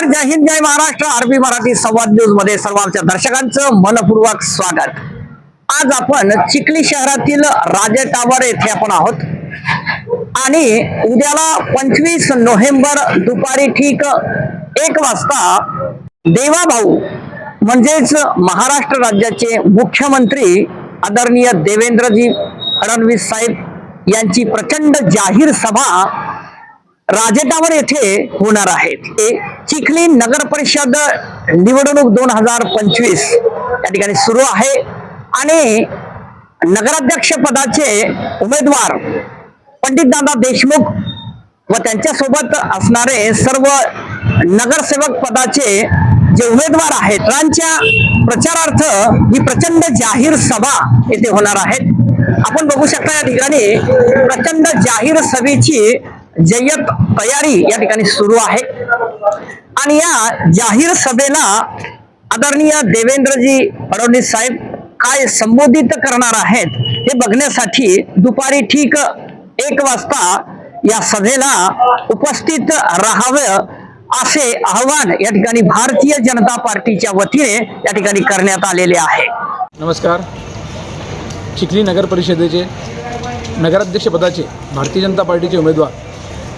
नमस्कार. जय हिंद जय महाराष्ट्र. आरबी मराठी संवाद न्यूजमध्ये सर्व आमच्या दर्शकांचं मनपूर्वक स्वागत. आज आपण चिखली शहरातील राजे टावर येथे आपण आहोत. आणि उद्याला पंचवीस नोव्हेंबर दुपारी ठीक एक वाजता देवाभाऊ म्हणजेच महाराष्ट्र राज्याचे मुख्यमंत्री आदरणीय देवेंद्रजी फडणवीस साहेब यांची प्रचंड जाहीर सभा राजेटावर येथे होणार आहेत. हे चिखली नगर परिषद निवडणूक दोन हजार पंचवीस या ठिकाणी सुरू आहे. आणि नगराध्यक्ष पदाचे उमेदवार पंडित दादा देशमुख व त्यांच्यासोबत असणारे सर्व नगरसेवक पदाचे जे उमेदवार आहेत त्यांच्या प्रचारार्थ ही प्रचंड जाहीर सभा येथे होणार आहेत. आपण बघू शकता या ठिकाणी प्रचंड जाहीर सभेची जय्यत तयारी या ठिकाणी सुरू आहे. आणि या जाहीर सभेला आदरणीय देवेंद्रजी फडणवीस साहेब काय संबोधित करणार आहेत हे बघण्यासाठी दुपारी ठीक एक वाजता या सभेला उपस्थित राहावं असे आवाहन या ठिकाणी भारतीय जनता पार्टीच्या वतीने या ठिकाणी करण्यात आलेले आहे. नमस्कार. चिखली नगर परिषदेचे नगराध्यक्षपदाचे भारतीय जनता पार्टीचे उमेदवार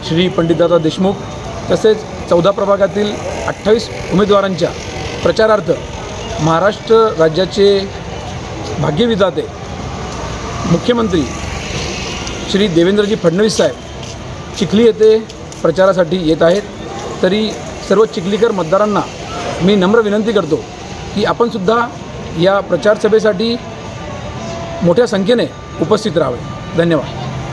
श्री पंडितदादा देशमुख तसेच चौदा प्रभागातील अठ्ठावीस उमेदवारांच्या प्रचारार्थ महाराष्ट्र राज्याचे भाग्यविधाते मुख्यमंत्री श्री देवेंद्रजी फडणवीस साहेब चिखली येथे प्रचारासाठी येत आहेत. तरी सर्व चिखलीकर मतदारांना मी नम्र विनंती करतो की आपणसुद्धा या प्रचारसभेसाठी मोठ्या संख्येने उपस्थित राहावे. धन्यवाद.